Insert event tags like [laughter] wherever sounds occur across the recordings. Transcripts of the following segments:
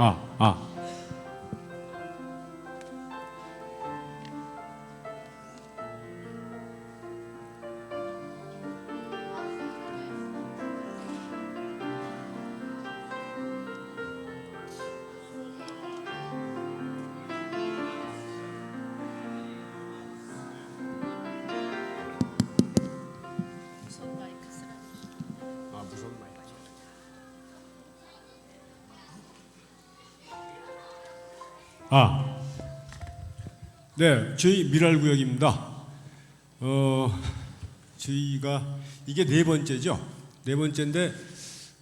아, 아. 아, 네, 저희 미랄 구역입니다. 어, 저희가 이게 네 번째죠. 네 번째인데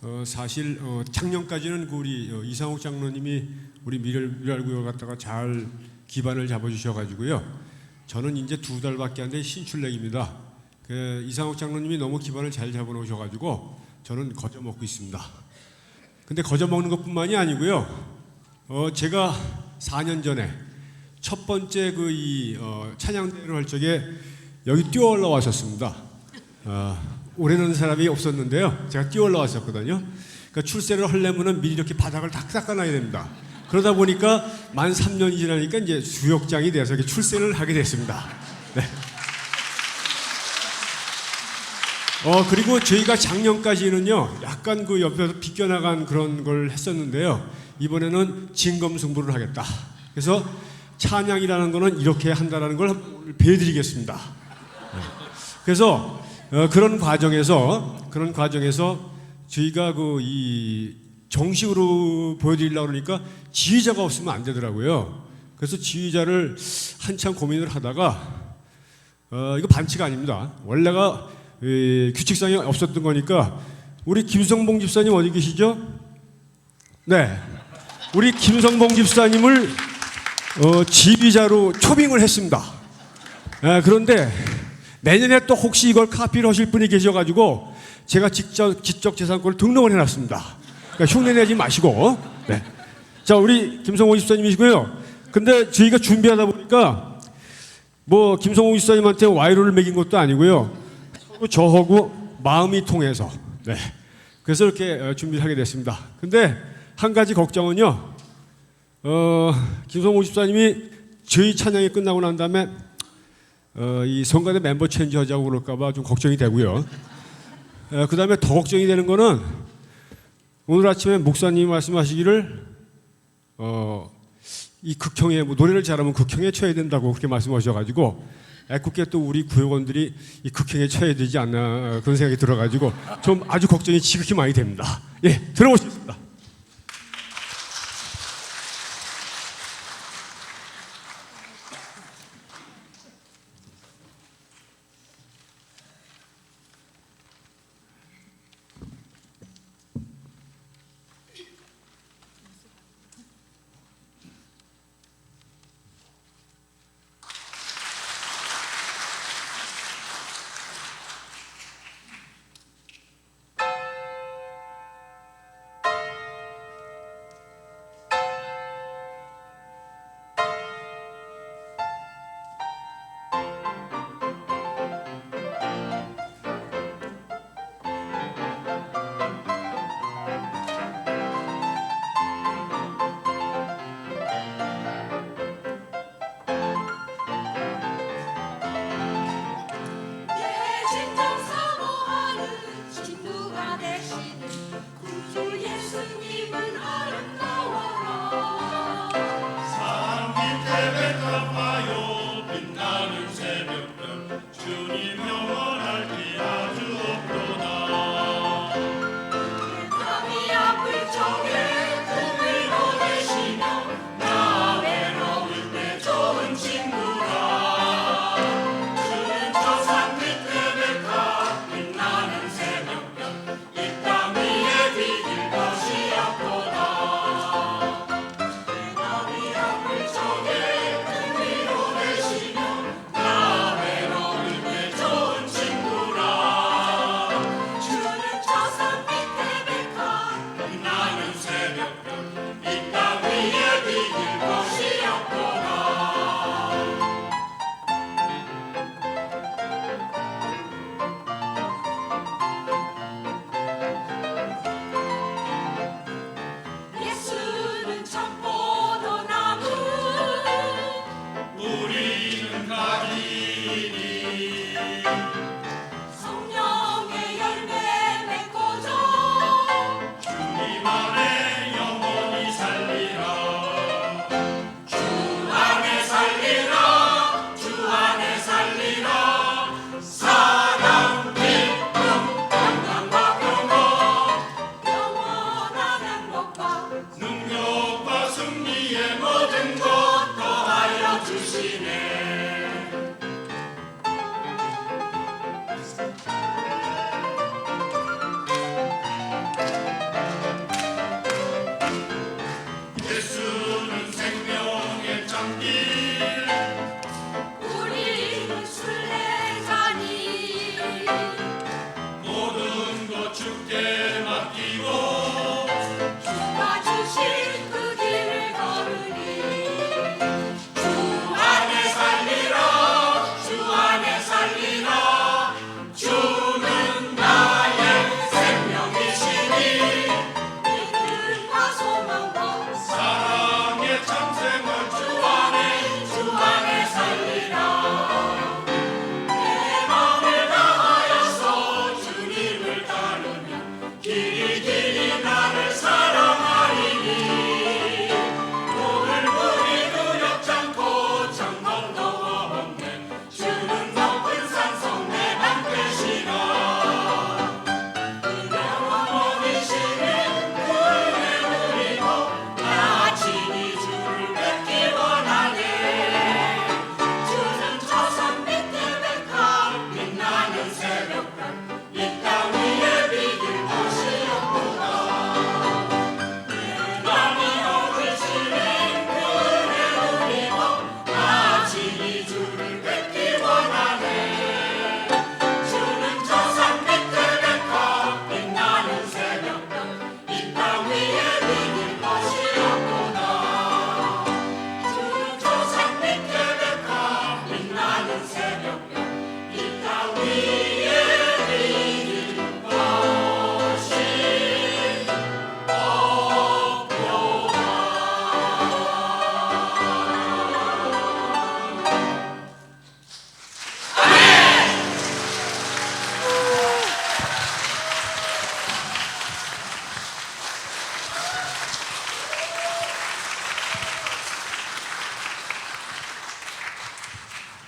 어, 사실 어, 작년까지는 그 우리 어, 이상욱 장로님이 우리 미랄 미랄 구역 갖다가 잘 기반을 잡아주셔가지고요. 저는 이제 두 달밖에 안 된 신출렉입니다. 그 이상욱 장로님이 너무 기반을 잘 잡아놓으셔가지고 저는 거저 먹고 있습니다. 근데 거저 먹는 것뿐만이 아니고요. 어, 제가 4년 전에 첫 번째 그이 어, 찬양대회를 할 적에 여기 뛰어 올라왔었습니다. 어, 오래는 사람이 없었는데요. 제가 뛰어 올라왔었거든요. 그러니까 출세를 하려면은 미리 이렇게 바닥을 탁 닦아놔야 됩니다. 그러다 보니까 만 3년이 지나니까 이제 주역장이 돼서 이렇게 출세를 하게 됐습니다. 네. 어 그리고 저희가 작년까지는요 약간 그 옆에서 비껴나간 그런 걸 했었는데요 이번에는 진검승부를 하겠다 그래서 찬양이라는 거는 이렇게 한다라는 걸 배워드리겠습니다 네. 그래서 어, 그런 과정에서 그런 과정에서 저희가 그 이 정식으로 보여드리려고 그러니까 지휘자가 없으면 안 되더라고요 그래서 지휘자를 한참 고민을 하다가 어, 이거 반칙 아닙니다 원래가 이, 규칙상이 없었던 거니까 우리 김성봉 집사님 어디 계시죠? 네, 우리 김성봉 집사님을 어, 지휘자로 초빙을 했습니다. 아, 그런데 내년에 또 혹시 이걸 카피를 하실 분이 계셔가지고 제가 직접 지적 재산권을 등록을 해놨습니다. 그러니까 흉내 내지 마시고. 네. 자, 우리 김성호 집사님이시고요. 근데 저희가 준비하다 보니까 뭐 김성호 집사님한테 와이로를 매긴 것도 아니고요. 저하고 마음이 통해서 네. 그래서 이렇게 어, 준비를 하게 됐습니다. 근데 한 가지 걱정은요. 어, 김성호 집사님이 저희 찬양이 끝나고 난 다음에 어, 이 성가대 멤버 체인지 하자고 그럴까봐 좀 걱정이 되고요. 어, 그 다음에 더 걱정이 되는 거는 오늘 아침에 목사님이 말씀하시기를 어, 이 극형에 뭐 노래를 잘하면 극형에 쳐야 된다고 그렇게 말씀하셔가지고 애꿎게 또 우리 구역원들이 이 극형에 쳐야 되지 않나 그런 생각이 들어가지고 좀 아주 걱정이 지극히 많이 됩니다. 예, 들어보겠습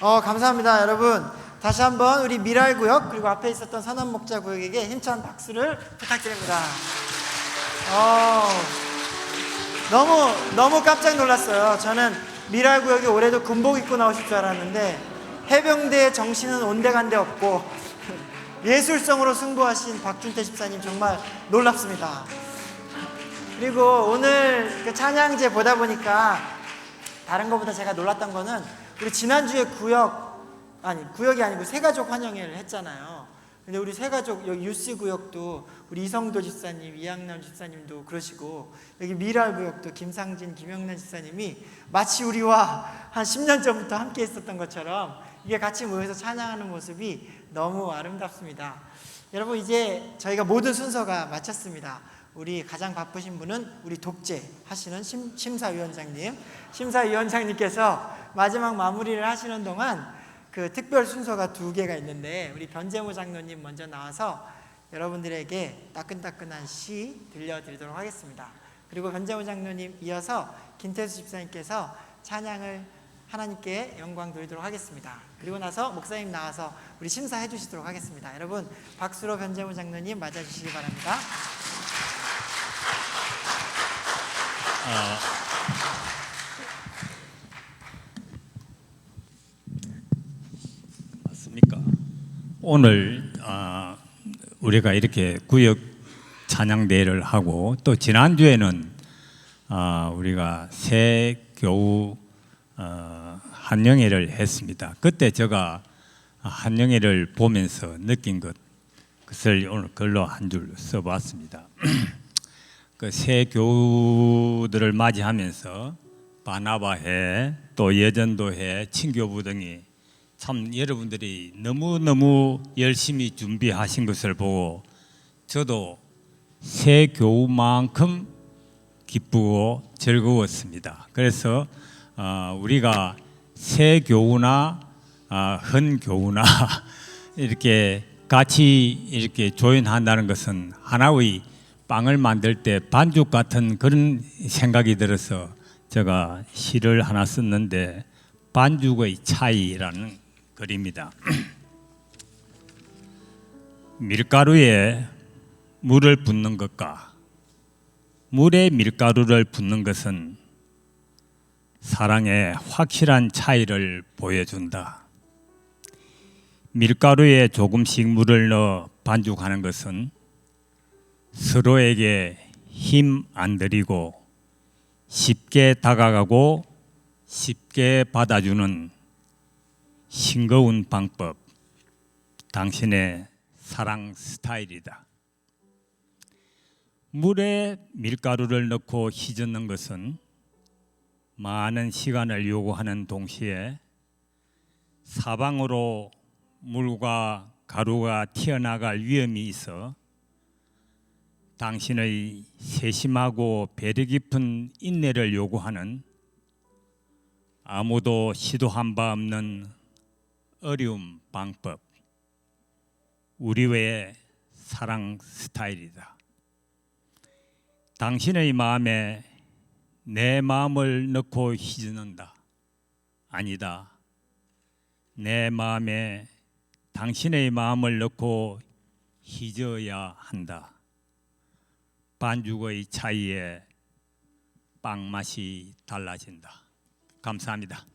어, 감사합니다, 여러분. 다시 한번 우리 미랄 구역 그리고 앞에 있었던 선원목자 구역에게 힘찬 박수를 부탁드립니다. 어, 너무 너무 깜짝 놀랐어요. 저는 미랄 구역에 올해도 군복 입고 나오실 줄 알았는데 해병대의 정신은 온데간데 없고 예술성으로 승부하신 박준태 집사님 정말 놀랍습니다. 그리고 오늘 그 찬양제 보다 보니까 다른 것보다 제가 놀랐던 거는 우리 지난주에 구역 아니 구역이 아니고 세가족 환영회를 했잖아요. 근데 우리 세가족 여기 유스 구역도 우리 이성도 집사님, 이양남 집사님도 그러시고 여기 미랄 구역도 김상진, 김영란 집사님이 마치 우리와 한 10년 전부터 함께 있었던 것처럼 이게 같이 모여서 찬양하는 모습이 너무 아름답습니다. 여러분 이제 저희가 모든 순서가 마쳤습니다. 우리 가장 바쁘신 분은 우리 독재 하시는 심, 심사위원장님, 심사위원장님께서 마지막 마무리를 하시는 동안 그 특별 순서가 두 개가 있는데 우리 변재모 장로님 먼저 나와서 여러분들에게 따끈따끈한 시 들려드리도록 하겠습니다. 그리고 변재모 장로님 이어서 김태수 집사님께서 찬양을 하나님께 영광 돌리도록 하겠습니다. 그리고 나서 목사님 나와서 우리 심사해 주시도록 하겠습니다. 여러분 박수로 변재모 장로님 맞아 주시기 바랍니다. 맞습니까? 오늘 아, 우리가 이렇게 구역 찬양 대회를 하고 또 지난 주에는 아, 우리가 새 교우 어, 한영회를 했습니다. 그때 제가 한영회를 보면서 느낀 것 그것을 오늘 글로 한 줄 써봤습니다. [clears throat] 그 새 교우들을 맞이하면서 바나바회 또 예전도회 친교부 등이 참 여러분들이 너무너무 열심히 준비하신 것을 보고 저도 새 교우만큼 기쁘고 즐거웠습니다. 그래서 어, 우리가 새 교우나 어, 헌 교우나 [laughs] 이렇게 같이 이렇게 조연한다는 것은 하나의 빵을 만들 때 반죽 같은 그런 생각이 들어서 제가 시를 하나 썼는데 반죽의 차이라는 글입니다. 밀가루에 물을 붓는 것과 물에 밀가루를 붓는 것은 사랑의 확실한 차이를 보여준다. 밀가루에 조금씩 물을 넣어 반죽하는 것은 서로에게 힘 안 들이고 쉽게 다가가고 쉽게 받아주는 싱거운 방법, 당신의 사랑 스타일이다. 물에 밀가루를 넣고 휘젓는 것은 많은 시간을 요구하는 동시에 사방으로 물과 가루가 튀어나갈 위험이 있어 당신의 세심하고 배려 깊은 인내를 요구하는 아무도 시도한 바 없는 어려운 방법 우리 외의 사랑 스타일이다. 당신의 마음에 내 마음을 넣고 휘저는다. 아니다. 내 마음에 당신의 마음을 넣고 휘저어야 한다. 반죽의 차이에 빵 맛이 달라진다. 감사합니다.